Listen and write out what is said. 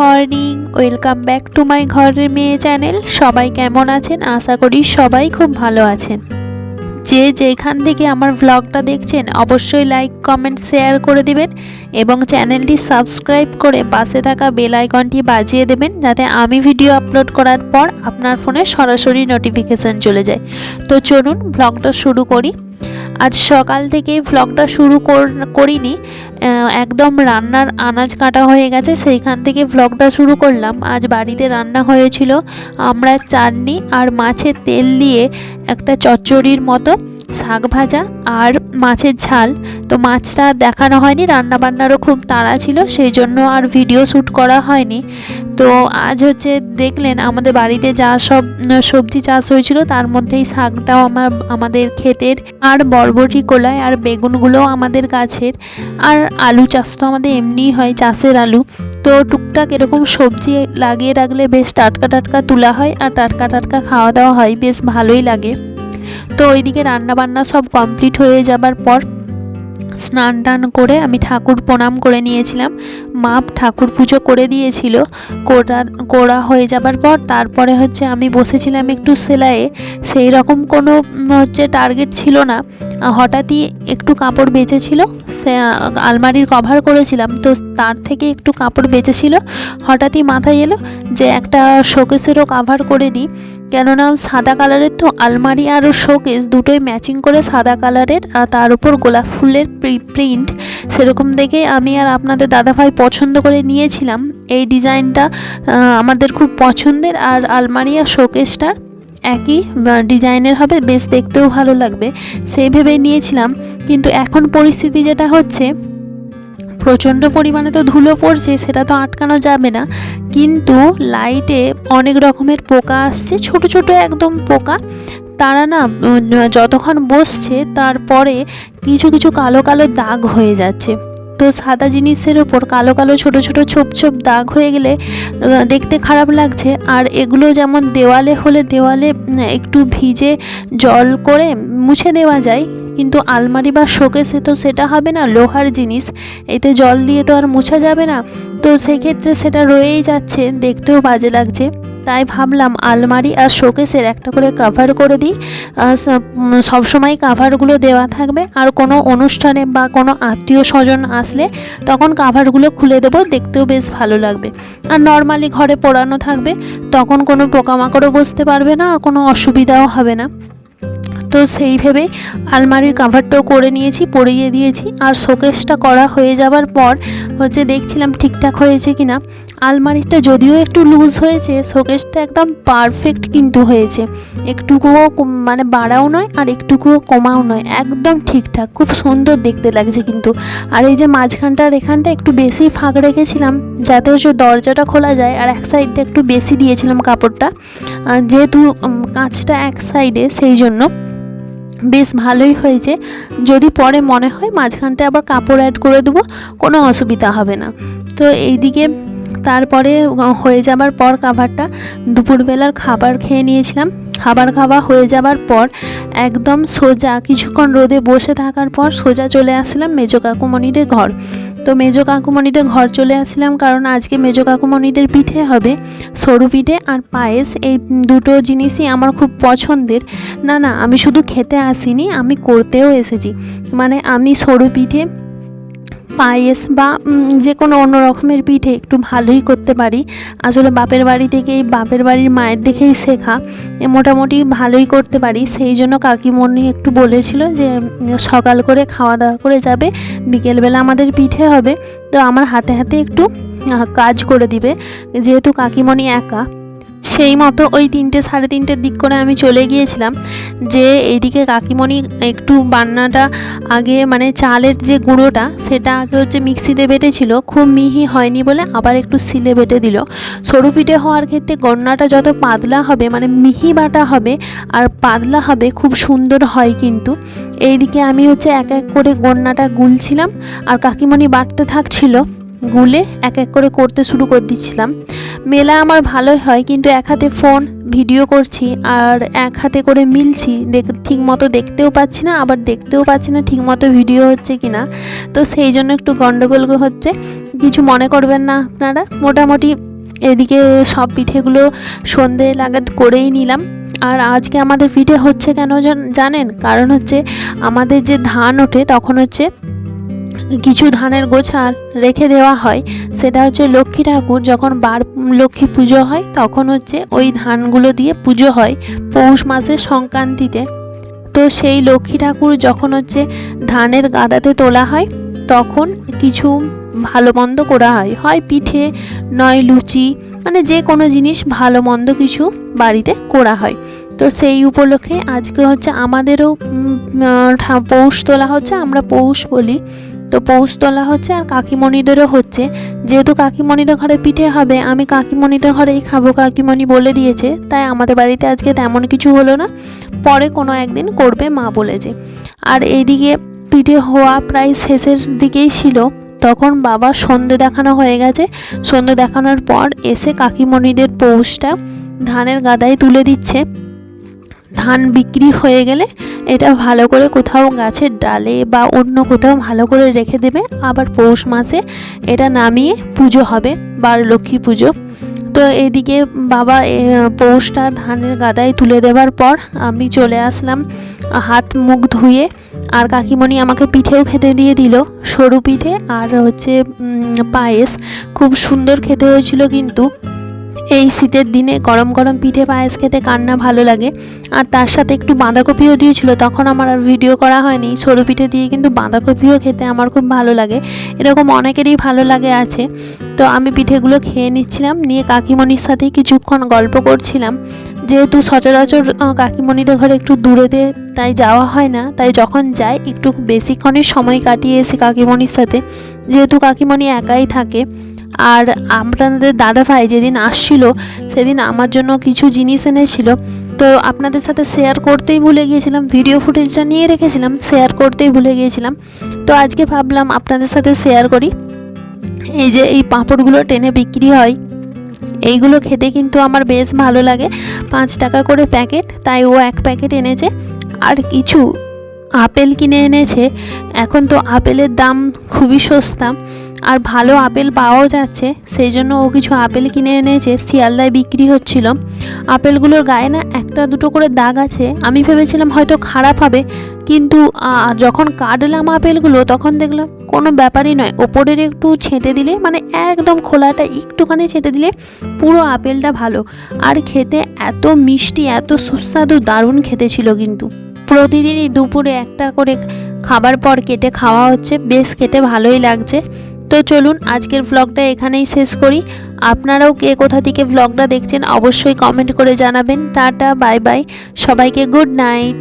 Morning, welcome back to my ঘরের মেয়ে channel. সবাই কেমন আছেন? আশা করি সবাই খুব ভালো আছেন। যে যেখান থেকে আমার ভ্লগটা দেখছেন, অবশ্যই লাইক কমেন্ট শেয়ার করে দিবেন এবং চ্যানেলটি সাবস্ক্রাইব করে পাশে থাকা বেল আইকনটি বাজিয়ে দেবেন যাতে আমি ভিডিও আপলোড করার পর আপনার ফোনে সরাসরি নোটিফিকেশান চলে যায়। তো চলুন ভ্লগটা শুরু করি। আজ সকাল থেকে ভ্লগটা শুরু কর- করিনি। একদম রান্নার আনাজ কাটা হয়ে গেছে, সেইখান থেকে ভ্লগটা শুরু করলাম। আজ বাড়িতে রান্না হয়েছিল আমরা চাটনি আর মাছের তেল দিয়ে একটা চচ্চড়ির মতো। শাক ভাজা আর মাছের ঝাল। তো মাছটা দেখানো হয়নি রান্না বান্নারও খুব তাড়া ছিল, সেই জন্য আর ভিডিও শ্যুট করা হয়নি। তো আজ হচ্ছে দেখলেন, আমাদের বাড়িতে যা সব সবজি চাষ হয়েছিল, তার মধ্যেই শাকটাও আমার, আমাদের ক্ষেতের আর বরবটি কোলায় আর বেগুনগুলোও আমাদের গাছের। আর আলু চাষ তো আমাদের এমনিই হয়, চাষের আলু। তো টুকটাক এরকম সবজি লাগিয়ে রাখলে বেশ টাটকা টাটকা তোলা হয়, আর টাটকা টাটকা খাওয়া দাওয়া হয়, বেশ ভালোই লাগে। তো ওইদিকে রান্না বান্না সব কমপ্লিট হয়ে যাবার পর স্নান টান করে আমি ঠাকুর প্রণাম করে নিয়েছিলাম। মা ঠাকুর পুজো করে দিয়েছিল। করা করা হয়ে যাবার পর তারপরে হচ্ছে আমি বসেছিলাম একটু সেলাইয়ে। সেই রকম কোনো হচ্ছে টার্গেট ছিল না। হঠাৎই একটু কাপড় বেঁচেছিল। সে আলমারির কভার করেছিলাম। তো তার থেকে একটু কাপড় বেঁচেছিল। হঠাৎই মাথায় এলো যে একটা শোকেসেরও কাভার করে নিই কেননা সাদা কালারের তো আলমারি আর শোকেস দুটোই ম্যাচিং করে সাদা কালারের, আর তার উপর গোলাপ ফুলের প্রিন্ট সেরকম দেখে আমি আর আপনাদের দাদাভাই পছন্দ করে নিয়েছিলাম। এই ডিজাইনটা আমাদের খুব পছন্দের আর আলমারি আর শোকেসটার একই ডিজাইনের হবে, বেশ দেখতেও ভালো লাগবে। সেই ভেবে নিয়েছিলাম, কিন্তু এখন পরিস্থিতি যেটা হচ্ছে প্রচণ্ড পরিমাণে তো ধুলো পড়ছে, সেটা তো আটকানো যাবে না। কিন্তু লাইটে অনেক রকমের পোকা আসছে, ছোট ছোট একদম পোকা। তারা না যতক্ষণ বসছে, তারপরে কিছু কিছু কালো কালো দাগ হয়ে যাচ্ছে। তো সাদা জিনিসের ওপর কালো কালো, ছোট ছোট, ছোপ ছোপ দাগ হয়ে গেলে দেখতে খারাপ লাগছে। আর এগুলো যেমন দেওয়ালে হলে দেওয়ালে একটু ভিজে জল করে মুছে দেওয়া যায় কিন্তু আলমারি বা শোকেসে তো সেটা হবে না, লোহার জিনিস। এতে জল দিয়ে তো আর মুছা যাবে না। তো সেক্ষেত্রে সেটা রয়েই যাচ্ছে, দেখতেও বাজে লাগছে। তাই ভাবলাম আলমারি আর শোকেসের একটা করে কাভার করে দিই। সবসময় কাভারগুলো দেওয়া থাকবে। আর কোনো অনুষ্ঠানে বা কোনো আত্মীয় স্বজন আসলে তখন কাভারগুলো খুলে দেবো, দেখতেও বেশ ভালো লাগবে। আর নর্মালি ঘরে পোড়ানো থাকবে, তখন কোনো পোকামাকড়ও বসতে পারবে না, আর কোনো অসুবিধাও হবে না। তো সেই ভেবে আলমারির কাভারটাও করে নিয়েছি, পরিয়ে দিয়েছি। আর শোকেসটা করা হয়ে যাবার পর হচ্ছে দেখছিলাম ঠিকঠাক হয়েছে কিনা। আলমারিটা যদিও একটু লুজ হয়েছে শোকেসটা একদম পারফেক্ট কিন্তু হয়েছে। একটুকুও মানে বাড়াও নয় আর একটুকুও কমাও নয়, একদম ঠিকঠাক। খুব সুন্দর দেখতে লাগছে কিন্তু। আর এই যে মাঝখানটার এখানটা একটু বেশি ফাঁক রেখেছিলাম, যাতে হচ্ছে দরজাটা খোলা যায় আর এক সাইডটা একটু বেশি দিয়েছিলাম কাপড়টা। যেহেতু কাঁচটা এক সাইডে সেই জন্য বেশ ভালোই হয়েছে। যদি পরে মনে হয় মাঝখানটা আবার কাপড় অ্যাড করে দেবো, কোনো অসুবিধা হবে না। তো এইদিকে তারপরে হয়ে যাবার পর কাভারটা দুপুরবেলার খাবার খেয়ে নিয়েছিলাম। খাবার খাওয়া হয়ে যাবার পর একদম সোজা, কিছুক্ষণ রোদে বসে থাকার পর সোজা চলে আসলাম মেজো কাকুমণিদের ঘর। তো মেজো কাকুমণিদের ঘর চলে আসলাম কারণ আজকে মেজো কাকুমণিদের পিঠে হবে সরু পিঠে আর পায়েস। এই দুটো জিনিসই আমার খুব পছন্দের। না না, আমি শুধু খেতে আসিনি, আমি করতেও এসেছি। মানে আমি সরু পিঠে পায়েস বা যে কোনো অন্য রকমের পিঠে একটু ভালোই করতে পারি। আসলে বাপের বাড়ি থেকেই বাপের বাড়ির মায়ের দেখেই শেখা। মোটামুটি ভালোই করতে পারি। সেই জন্য কাকিমণি একটু বলেছিল যে সকাল করে খাওয়া দাওয়া করে যাবে, বিকেলবেলা আমাদের পিঠে হবে। তো আমার হাতে হাতে একটু কাজ করে দিবে। যেহেতু কাকিমণি একা সেই মতো ওই তিনটে, সাড়ে তিনটের দিক করে আমি চলে গিয়েছিলাম। যে এইদিকে কাকিমণি একটু বান্নাটা আগে মানে চালের যে গুঁড়োটা, সেটা আগে হচ্ছে মিক্সিতে বেটেছিল খুব মিহি হয়নি বলে আবার একটু সিলে বেটে দিল। সরু পিঠে হওয়ার ক্ষেত্রে গন্নাটা যত পাতলা হবে মানে মিহি বাটা হবে আর পাতলা হবে, খুব সুন্দর হয় কিন্তু। এইদিকে আমি হচ্ছে এক এক করে গন্নাটা গুলছিলাম আর কাকিমণি বাটতে থাকছিল, গুলে এক এক করে করতে শুরু করে দিচ্ছিলাম। মেলা আমার ভালোই হয়, কিন্তু এক হাতে ফোন, ভিডিও করছি আর এক হাতে করে মিলছি। দেখ ঠিক মতো দেখতেও পাচ্ছি না, আবার দেখতেও পাচ্ছি না ঠিক মতো ভিডিও হচ্ছে কি না তো সেই জন্য একটু গন্ডগোল হচ্ছে। কিছু মনে করবেন না আপনারা। মোটামুটি এদিকে সব পিঠেগুলো সন্ধে লাগাত করেই নিলাম। আর আজকে আমাদের পিঠে হচ্ছে কেন জান- জানেন? কারণ হচ্ছে আমাদের যে ধান ওঠে তখন হচ্ছে কিছু ধানের গোছা রেখে দেওয়া হয়। সেটা হচ্ছে লক্ষ্মী ঠাকুর যখন বার লক্ষ্মী পুজো হয়, তখন হচ্ছে ওই ধানগুলো দিয়ে পুজো হয় পৌষ মাসের সংক্রান্তিতে। তো সেই লক্ষ্মী ঠাকুর যখন হচ্ছে ধানের গাদাতে তোলা হয়, তখন কিছু ভালো মন্দ করা হয়। হয় পিঠে, নয় লুচি মানে যে কোনো জিনিস ভালো মন্দ কিছু বাড়িতে করা হয়। তো সেই উপলক্ষে আজকে হচ্ছে আমাদেরও পৌষ তোলা হচ্ছে, আমরা পৌষ বলি। তো পৌষ তোলা হচ্ছে আর কাকিমণিদেরও হচ্ছে। যেহেতু কাকিমণিদের ঘরে পিঠে হবে, আমি কাকিমণিদের ঘরেই খাব, কাকিমণি বলে দিয়েছে। তাই আমাদের বাড়িতে আজকে তেমন কিছু হলো না। পরে কোনো একদিন করবে মা বলেছে। আর এইদিকে পিঠে হওয়া প্রায় শেষের দিকেই ছিল। তখন বাবা সন্ধে দেখানো হয়ে গেছে। সন্ধে দেখানোর পর এসে কাকিমণিদের পৌষটা ধানের গাদায় তুলে দিচ্ছে। ধান বিক্রি হয়ে গেলে এটা ভালো করে কোথাও গাছের ডালে বা অন্য কোথাও ভালো করে রেখে দেবে। আবার পৌষ মাসে এটা নামিয়ে পুজো হবে বার লক্ষ্মী পুজো। তো এদিকে বাবা পৌষটা ধানের গাদায় তুলে দেওয়ার পর আমি চলে আসলাম হাত মুখ ধুয়ে। আর কাকিমণি আমাকে পিঠেও খেতে দিয়ে দিল, সরু পিঠে আর হচ্ছে পায়েস। খুব সুন্দর খেতে হয়েছিল কিন্তু। এই শীতের দিনে গরম গরম পিঠে পায়েস খেতে কার না ভালো লাগে। আর তার সাথে একটু বাঁধাকপিও দিয়েছিল, তখন আমার আর ভিডিও করা হয়নি। সরু পিঠে দিয়ে কিন্তু বাঁধাকপিও খেতে আমার খুব ভালো লাগে। এরকম অনেকেরই ভালো লাগে আছে। তো আমি পিঠেগুলো খেয়ে নিচ্ছিলাম, নিয়ে কাকিমণির সাথে কিছুক্ষণ গল্প করছিলাম। যেহেতু সচরাচর কাকিমণিদের ঘরে একটু দূরেতে তাই যাওয়া হয় না, তাই যখন যাই একটু বেশিক্ষণের সময় কাটিয়ে এসি কাকিমণির সাথে। যেহেতু কাকিমণি একাই থাকে আর আপনাদের দাদা ভাই যেদিন আসছিল, সেদিন আমার জন্য কিছু জিনিস এনেছিল। তো আপনাদের সাথে শেয়ার করতেই ভুলে গিয়েছিলাম ভিডিও ফুটেজটা নিয়ে রেখেছিলাম শেয়ার করতেই ভুলে গিয়েছিলাম। তো আজকে ভাবলাম আপনাদের সাথে শেয়ার করি। এই যে এই পাঁপড়গুলো টেনে বিক্রি হয়, এইগুলো খেতে কিন্তু আমার বেশ ভালো লাগে। পাঁচ টাকা করে প্যাকেট, তাই ও এক প্যাকেট এনেছে। আর কিছু আপেল কিনে এনেছে। এখন তো আপেলের দাম খুবই সস্তা আর ভালো আপেল পাওয়াও যাচ্ছে। সেই জন্য ও কিছু আপেল কিনে এনেছে, শিয়ালদায় বিক্রি হচ্ছিল। আপেলগুলোর গায়ে না একটা দুটো করে দাগ আছে। আমি ভেবেছিলাম হয়তো খারাপ হবে, কিন্তু যখন কাটলাম আপেলগুলো তখন দেখলাম কোনো ব্যাপারই নয়। ওপরের একটু ছেঁটে দিলে মানে একদম খোলাটা একটুখানি ছেঁটে দিলে পুরো আপেলটা ভালো। আর খেতে এত মিষ্টি, এত সুস্বাদু, দারুণ খেতে ছিল কিন্তু। প্রতিদিনই দুপুরে একটা করে খাবার পর কেটে খাওয়া হচ্ছে। বেশ খেতে ভালোই লাগছে। তো চলুন, আজকের ভ্লগটা এখানেই শেষ করি। আপনারাও কে কোথা থেকে ভ্লগটা দেখছেন অবশ্যই কমেন্ট করে জানাবেন। টাটা বাই বাই সবাইকে গুড নাইট